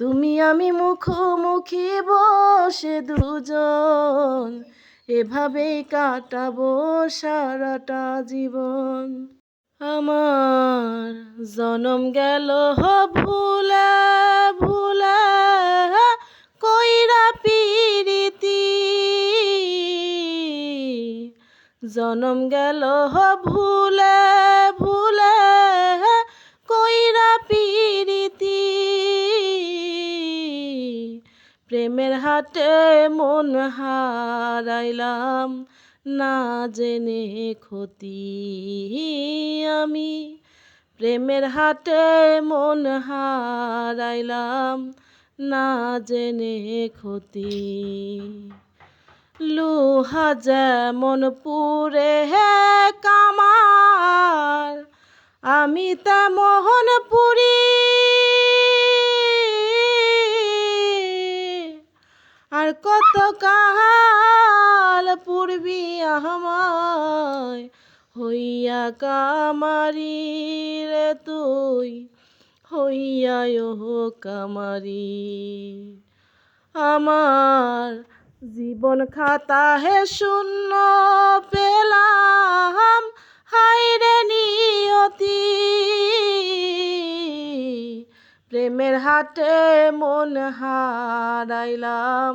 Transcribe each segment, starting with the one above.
তুমি আমি মুখোমুখি বসে দুজন, এভাবেই কাটাবো সারাটা জীবন। আমার জনম গেল ভুলে ভুলে, কইরা পিরিতি। জনম গেল ভুলে ভুলে হাটে মন হারাইলাম, না জেনে ক্ষতি আমি। প্রেমের হাটে মন হারাইলাম, না জেনে ক্ষতি। লোহা যেমন পুরে হে কামার, আমি তেমন পুরি কত কাল পূর্বি আমায় হইয়া কামারি রে তুই, হইয়া ও কামারি। আমার জীবন খাতা হে শূন্য পেলাম হাইরে নিয়তি। প্রেমের হাটে মন হারাইলাম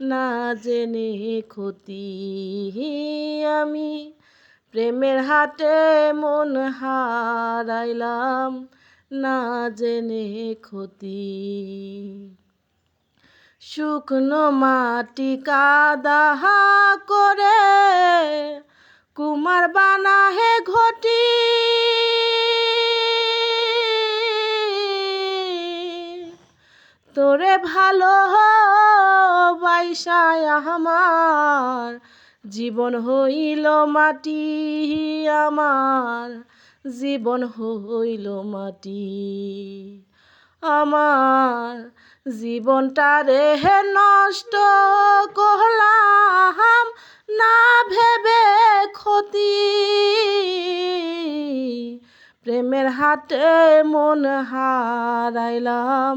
না জেনে ক্ষতি আমি। প্রেমের হাটে মন হারাইলাম, না জেনে ক্ষতি। শুকনো মাটি কাদা করে তোরে ভালো বাইসায় আমার। জীবন হইল মাটি আমার। জীবন হইল মাটি আমার। জীবনটা রেহে নষ্ট করলাম না ভেবে ক্ষতি। প্রেমের হাটে মন হারাইলাম